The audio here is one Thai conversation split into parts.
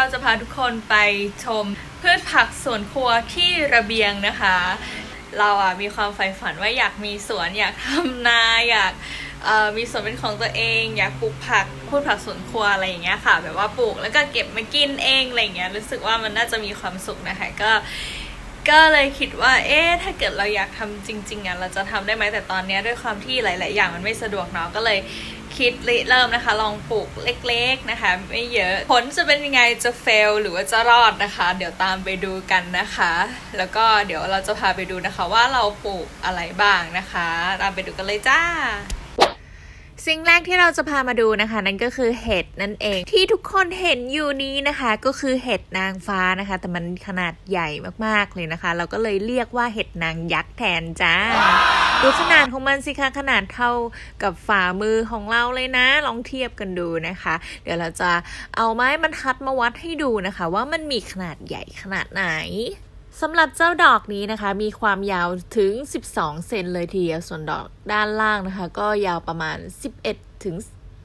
เราจะพาทุกคนไปชมพืชผักสวนครัวที่ระเบียงนะคะ เราอะมีความใฝ่ฝันว่าอยากมีสวนอยากทำนาอยากมีสวนเป็นของตัวเอง อยากปลูกผักพืชผักสวนครัวอะไรอย่างเงี้ยค่ะ แบบว่าปลูกแล้วก็เก็บมากินเองอะไรอย่างเงี้ยรู้สึกว่ามันน่าจะมีความสุขนะคะก็ก็เลยคิดว่า เอ๊ะ ถ้าเกิดเราอยากทำจริง ๆอะเราจะทำได้ไหมแต่ตอนนี้ด้วยความที่หลาย ๆ อย่างมันไม่สะดวกเนาะ ก็เลย คิดริเริ่มนะคะ ลองปลูกเล็กๆนะคะ ไม่เยอะผลจะเป็นยังไงจะเฟลหรือว่าจะรอดนะคะ เดี๋ยวตามไปดูกันนะคะ แล้วก็เดี๋ยวเราจะพาไปดูนะคะว่าเราปลูกอะไรบ้างนะคะ ตามไปดูกันเลยจ้าสิ่งแรกที่เราจะพามาดูนะคะ นั่นก็คือเห็ดนั่นเองที่ทุกคนเห็นอยู่นี้นะคะ ก็คือเห็ดนางฟ้านะคะ แต่มันขนาดใหญ่มากๆเลยนะคะ เราก็เลยเรียกว่าเห็ดนางยักษ์แทนจ้า ดูขนาดของมันสิคะขนาดเท่ากับฝ่ามือของเราเลยนะ ลองเทียบกันดูนะคะ เดี๋ยวเราจะเอาไม้บรรทัดมาวัดให้ดูนะคะ ว่ามันมีขนาดใหญ่ขนาดไหนสำหรับเจ้าดอกนี้นะคะ มีความยาวถึง 12 เซนเลยทีเดียวส่วนดอกด้านล่างนะคะ ก็ยาวประมาณ 11 ถึง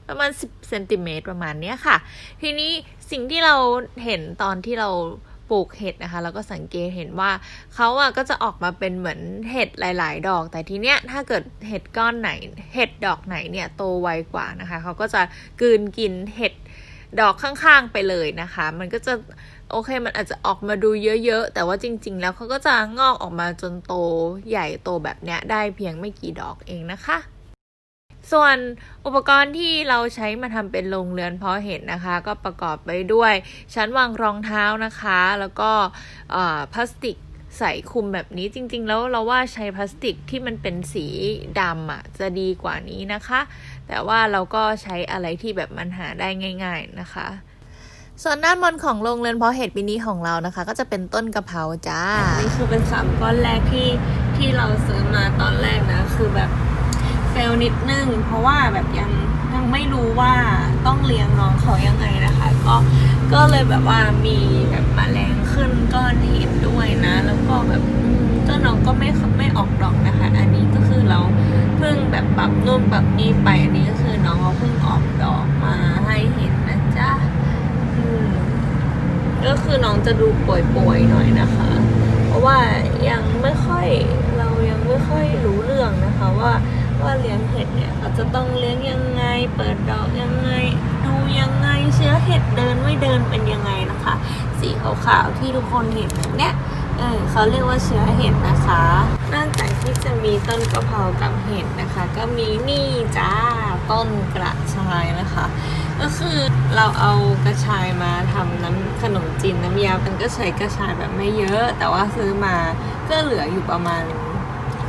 ประมาณ 10 เซนติเมตรประมาณเนี้ยค่ะ ทีนี้สิ่งที่เราเห็นตอนที่เรา ปลูกเห็ดนะคะเราก็สังเกตเห็นว่าเขาอะก็จะออกมาเป็นเหมือนเห็ดหลาย ๆ ดอก แต่ทีเนี้ยถ้าเกิดเห็ดก้อนไหน เห็ดดอกไหนเนี่ยโตไวกว่านะคะเขาก็จะกืนกินเห็ดดอกข้างๆไปเลยนะคะ มันก็จะโอเคมันอาจจะออกมาดูเยอะๆ แต่ว่าจริง ๆ แล้วเขาก็จะงอกออกมาจนโตใหญ่โตแบบเนี้ยได้เพียงไม่กี่ดอกเองนะคะ ส่วนอุปกรณ์ที่เราใช้มาทำเป็นโรงเรือนเพาะเห็ดนะคะ ก็ประกอบไปด้วยชั้นวางรองเท้านะคะ แล้วก็พลาสติกใส่คุมแบบนี้จริงๆ แล้วเราว่าใช้พลาสติกที่มันเป็นสีดำอะจะดีกว่านี้นะคะ แต่ว่าเราก็ใช้อะไรที่แบบมันหาได้ง่าย ๆนะคะ ส่วนด้านบนของโรงเรือนเพาะเห็ดปีนี้ของเรานะคะ ก็จะเป็นต้นกะเพราจ้านี่คือเป็นสามก้อนแรกที่ที่เราซื้อมาตอนแรกนะคือแบบ เฟลนิดนึง เพราะว่าแบบยังยังไม่รู้ว่าต้องเลี้ยงน้องเขายังไงนะคะ ก็ก็เลยแบบว่ามีแบบมแมลงขึ้นก้อนเห็ดด้วยนะ แล้วก็แบบก็น้องก็ไม่ไม่ออกดอกนะคะ อันนี้ก็คือเราเพิ่งแบบปรับนู่นปรับนี่ไปอันนี้ก็คือน้องเขาเพิ่งออกดอกมาให้เห็นนะจ๊ะอืมก็คือน้องจะดูป่วยๆหน่อยนะคะ เพราะว่ายังไม่ค่อยเรายังไม่ค่อยรู้เรื่องนะคะว่า ว่าเลี้ยงเห็ดเนี่ยเขาจะต้องเลี้ยงยังไง เปิดดอกยังไง ดูยังไงเชื้อเห็ดเดินไม่เดินเป็นยังไงนะคะ สีขาวๆที่ทุกคนเห็นเนี้ยเออเขาเรียกว่าเชื้อเห็ดนะคะนอกจากที่จะมีต้นกระเพรากับเห็ดนะคะ ก็มีนี่จ้าต้นกระชายนะคะ ก็คือเราเอากระชายมาทำน้ำขนมจีนน้ำยามันก็ใช้กระชายแบบไม่เยอะ แต่ว่าซื้อมาก็เหลืออยู่ประมาณ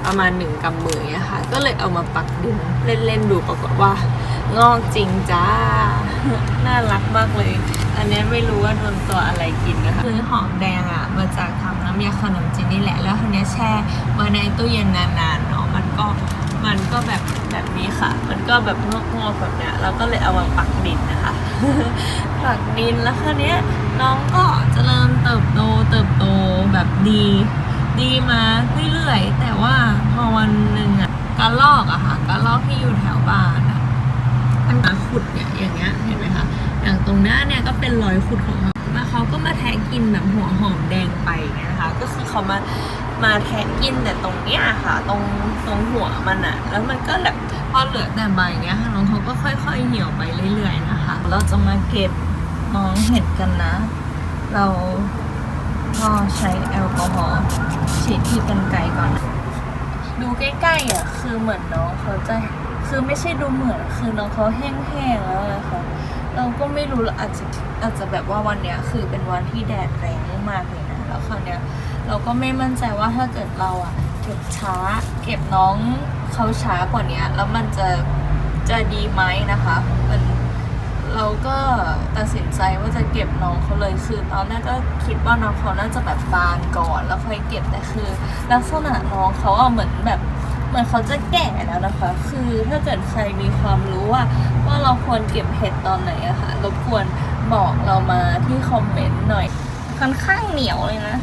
ประมาณหนึ่งกำมือเนี่ยค่ะ ก็เลยเอามาปักดินเล่นๆดูปรากฏว่างอกจริงจ้า น่ารักมากเลย อันนี้ไม่รู้ว่าโดนตัวอะไรกินนะคะซื้อหอมแดงอะมาจากทำน้ำยาขนมจีนนี่แหละ แล้วทีนี้แช่ไว้ในตู้เย็นนานๆเนาะมันก็มันก็แบบแบบนี้ค่ะ มันก็แบบงอกๆแบบเนี้ยเราก็เลยเอามาปักดินนะคะ ปักดินแล้วคราวนี้น้องก็เจริญเติบโตเติบโตแบบดี ดีมาเรื่อยๆ แต่ว่าพอวันหนึ่งอะกระลอกอะค่ะกระลอกที่อยู่แถวบ้านอะมันมาขุดเนี่ยอย่างเงี้ยเห็นไหมคะอย่างตรงหน้าเนี่ยก็เป็นรอยขุดของเขามาเขาก็มาแทะกินแบบหัวหอมแดงไปเงี้ยนะคะก็คือเขามามาแทะกินแต่ตรงเนี้ยค่ะ ตรงตรงหัวมันอะแล้วมันก็แบบพอเหลือแต่ใบเงี้ยค่ะน้องเขาก็ค่อย ๆเหี่ยวไปเรื่อย ๆ นะคะ เราจะมาเก็บน้องเห็ดกันนะ เรา พอใช้แอลกอฮอล์ฉีดที่กันไกก่อน ดูใกล้ๆอะคือเหมือนน้องเขาจะคือไม่ใช่ดูเหมือนคือน้องเขาแห้งๆแล้วอะค่ะเราก็ไม่รู้อาจจะอาจจะแบบว่าวันเนี้ยคือเป็นวันที่แดดแรงมากเลยนะแล้วคราวเนี้ยเราก็ไม่มั่นใจว่าถ้าเกิดเราอะเก็บช้า เก็บน้องเขาช้ากว่าเนี้ยแล้วมันจะจะดีไหมนะคะมัน เราก็ตัดสินใจว่าจะเก็บน้องเขาเลยคือตอนแรกก็คิดว่าน้องเขาน่าจะแบบบานก่อน แล้วค่อยเก็บแต่คือ ลักษณะน้องเขาอะเหมือนแบบเหมือนเขาจะแก่แล้วนะคะ คือถ้าเกิดใครมีความรู้ว่า ว่าเราควรเก็บเห็ดตอนไหนอะค่ะรบกวนบอกเรามาที่คอมเมนต์หน่อยค่อนข้างเหนียวเลยนะ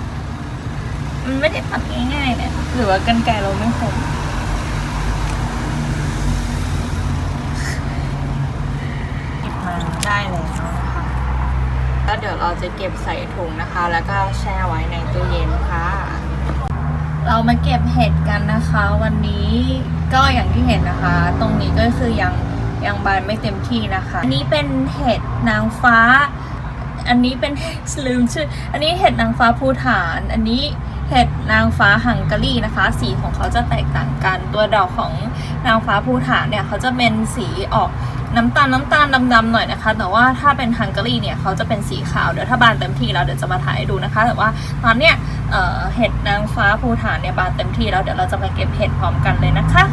มันไม่ได้ตัดง่ายๆเนี่ยหรือว่ากันไกรเราไม่คม เราจะเก็บใส่ถุงนะคะ แล้วก็แช่ไว้ในตู้เย็นค่ะ เรามาเก็บเห็ดกันนะคะ วันนี้ก็อย่างที่เห็นนะคะ ตรงนี้ก็คือยังยังบานไม่เต็มที่นะคะ อันนี้เป็นเห็ดนางฟ้า อันนี้เป็นลืมชื่อ อันนี้เห็ดนางฟ้าภูฐาน อันนี้เห็ดนางฟ้าฮังการีนะคะ สีของเขาจะแตกต่างกัน ตัวดอกของนางฟ้าภูฐานเนี่ยเขาจะเป็นสีออก น้ำตาลน้ำตาลดำๆหน่อยนะคะ แต่ว่าถ้าเป็นฮังการีเนี่ยเขาจะเป็นสีขาว เดี๋ยวถ้าบานเต็มที่แล้วเดี๋ยวจะมาถ่ายให้ดูนะคะ แต่ว่าตอนเนี้ยเเห็ดนางฟ้าภูฐานเนี่ยบานเต็มที่แล้วเดี๋ยวเราจะมาเก็บเห็ดพร้อมกันเลยนะคะ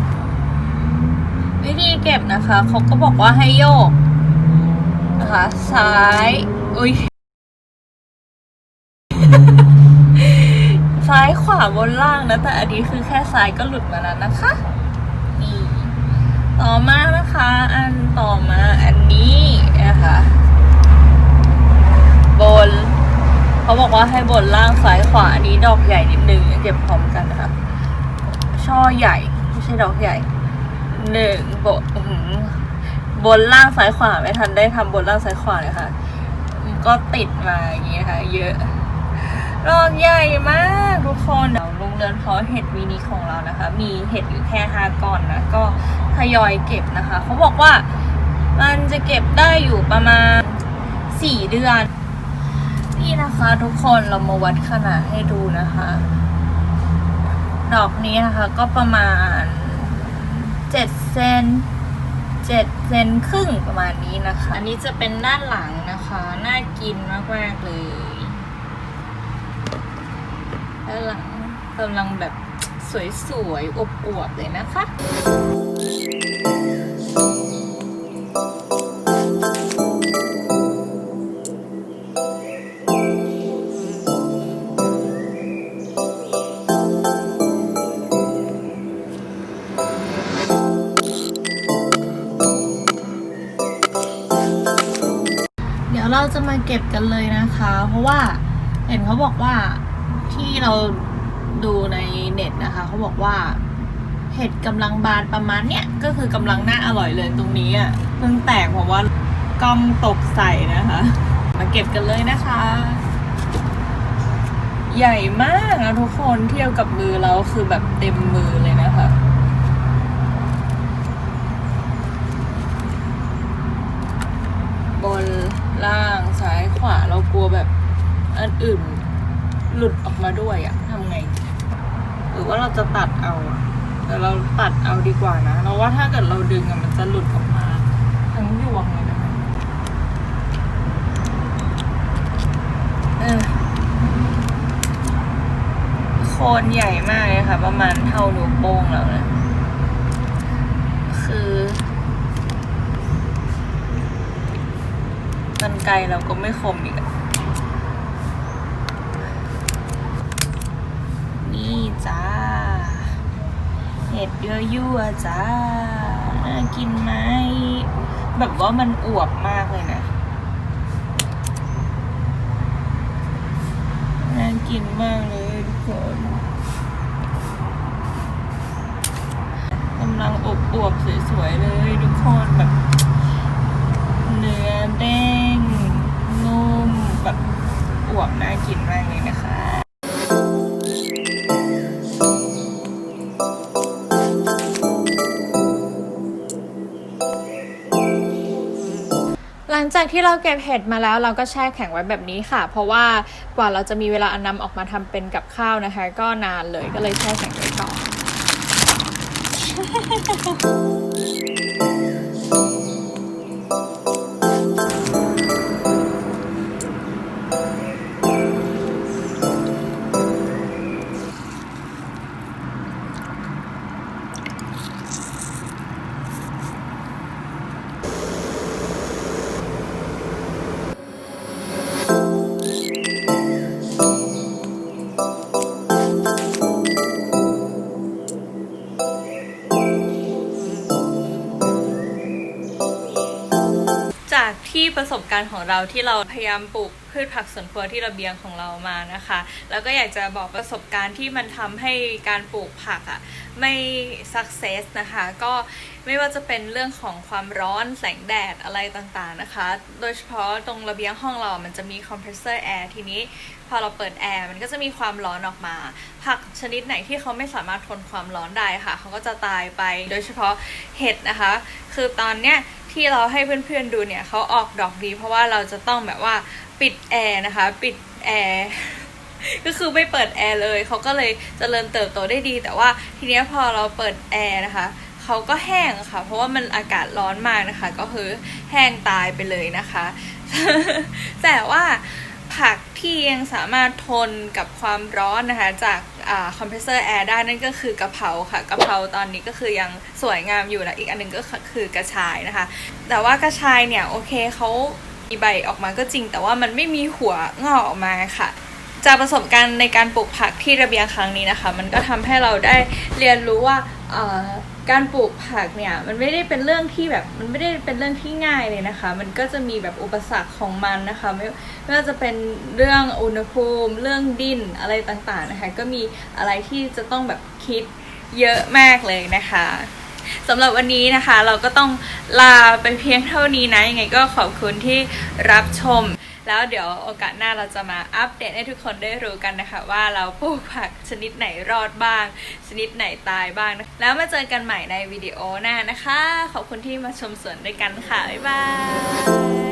วิธีเก็บนะคะเขาก็บอกว่าให้โยกนะคะซ้ายอุ้ยซ้ายขวาบนล่างนะแต่อันนี้คือแค่ซ้ายก็หลุดมาแล้วนะคะ ต่อมานะคะ อันต่อมาอันนี้นะคะบนเขาบอกว่าให้บนล่างซ้ายขวาอันนี้ดอกใหญ่นิดนึงเก็บพร้อมกันนะคะช่อใหญ่ไม่ใช่ดอกใหญ่หนึ่งบนบนล่างซ้ายขวาไม่ทันได้ทำบนล่างซ้ายขวาเลยค่ะก็ติดมาอย่างเงี้ยค่ะเยอะ ดอกใหญ่มากทุกคนเดี๋ยวลุงเรือนเพาะเห็ดมินิของเรานะคะ มีเห็ดอยู่แค่ห้าก้อนนะก็ทยอยเก็บนะคะ เขาบอกว่ามันจะเก็บได้อยู่ประมาณสี่เดือน นี่นะคะทุกคนเรามาวัดขนาดให้ดูนะคะ ดอกนี้นะคะก็ประมาณเจ็ดเซนเจ็ดเซนครึ่งประมาณนี้นะคะ อันนี้จะเป็นด้านหลังนะคะ น่ากินมากๆเลย ลังกำลังแบบสวยๆอบอวบเลยนะคะเดี๋ยวเราจะมาเก็บกันเลยนะคะ เพราะว่าเห็นเขาบอกว่า ที่เราดูในเน็ตนะคะเขาบอกว่า เห็ดกำลังบานประมาณเนี้ยก็คือกำลังน่าอร่อยเลยตรงนี้อะเพิ่งแตกเพราะว่ากล้องตกใส่นะคะ มาเก็บกันเลยนะคะ ใหญ่มากนะทุกคนเทียบกับมือเราคือแบบเต็มมือเลยนะคะบนล่างซ้ายขวาเรากลัวแบบอันอื่น หลุดออกมาด้วยอะทำไง หรือว่าเราจะตัดเอาแต่เราตัดเอาดีกว่านะ เราว่าถ้าเกิดเราดึงอะมันจะหลุดออกมา ทั้งยวงเลยนะคะเออโคนใหญ่มากเลยค่ะ ประมาณเท่านิ้วโป้งแล้วนะคือมันไกลเราก็ไม่คมอีกอะ นี่จ้า เห็ดเยอะยั่วจ้า น่ากินไหม แบบว่ามันอวบมากเลยนะ น่ากินมากเลยทุกคนกำลังอบอวบสวยๆเลยทุกคนแบบ เนื้อเด้งนุ่มแบบอวบน่ากินมากเลย หลังจากที่เราเก็บเห็ดมาแล้วเราก็แช่แข็งไว้แบบนี้ค่ะ เพราะว่ากว่าเราจะมีเวลาอันนำออกมาทำเป็นกับข้าวนะคะ ก็นานเลยก็เลยแช่แข็งไว้ก่อน จากที่ประสบการณ์ของเราที่เราพยายามปลูกพืชผักสวนครัวที่ระเบียงของเรามานะคะ แล้วก็อยากจะบอกประสบการณ์ที่มันทำให้การปลูกผักอะ่ะไม่ success นะคะ ก็ไม่ว่าจะเป็นเรื่องของความร้อนแสงแดดอะไรต่างๆนะคะ โดยเฉพาะตรงระเบียงห้องเรามันจะมีคอมเพรสเซอร์แอร์ทีนี้พอเราเปิดแอร์มันก็จะมีความร้อนออกมา ผักชนิดไหนที่เขาไม่สามารถทนความร้อนได้ค่ะ เขาก็จะตายไป โดยเฉพาะเห็ดนะคะ คือตอนเนี้ย ที่เราให้เพื่อนๆดูเนี่ยเขาออกดอกดีเพราะว่าเราจะต้องแบบว่าปิดแอร์นะคะ ปิดแอร์ก็คือไม่เปิดแอร์เลยเขาก็เลยจเจริญเติบโตได้ดี แต่ว่าทีเนี้ยพอเราเปิดแอร์นะคะเขาก็แห้งค่ะ เพราะว่ามันอากาศร้อนมากนะคะ ก็คือแห้งตายไปเลยนะคะ แต่ว่าผักที่ยังสามารถทนกับความร้อนนะคะ จาก คอมเพรสเซอร์แอร์ได้นั่นก็คือกระเพราค่ะกระเพราตอนนี้ก็คือยังสวยงามอยู่นะอีกอันหนึงก็คือกระชายนะคะ แต่ว่ากระชายเนี่ยโอเคเขามีใบออกมาก็จริง แต่ว่ามันไม่มีหัวงอกออกมาค่ะ จากประสบการณ์ในการปลูกผักที่ระเบียงครั้งนี้นะคะ มันก็ทำให้เราได้เรียนรู้ว่าอ การปลูกผักเนี่ยมันไม่ได้เป็นเรื่องที่แบบมันไม่ได้เป็นเรื่องที่ง่ายเลยนะคะ มันก็จะมีแบบอุปสรรคของมันนะคะไม่ไม่ว่าจะเป็นเรื่องอุณหภูมิเรื่องดินอะไรต่างๆนะคะ ก็มีอะไรที่จะต้องแบบคิดเยอะมากเลยนะคะสำหรับวันนี้นะคะ เราก็ต้องลาไปเพียงเท่านี้นะยังไงก็ขอบคุณที่รับชม แล้วเดี๋ยวโอกาสหน้าเราจะมาอัปเดตให้ทุกคนได้รู้กันนะคะ ว่าเราปลูกผักชนิดไหนรอดบ้าง ชนิดไหนตายบ้างนะแล้วมาเจอกันใหม่ในวิดีโอหน้านะคะ ขอบคุณที่มาชมสวนด้วยกันค่ะ บ๊ายบาย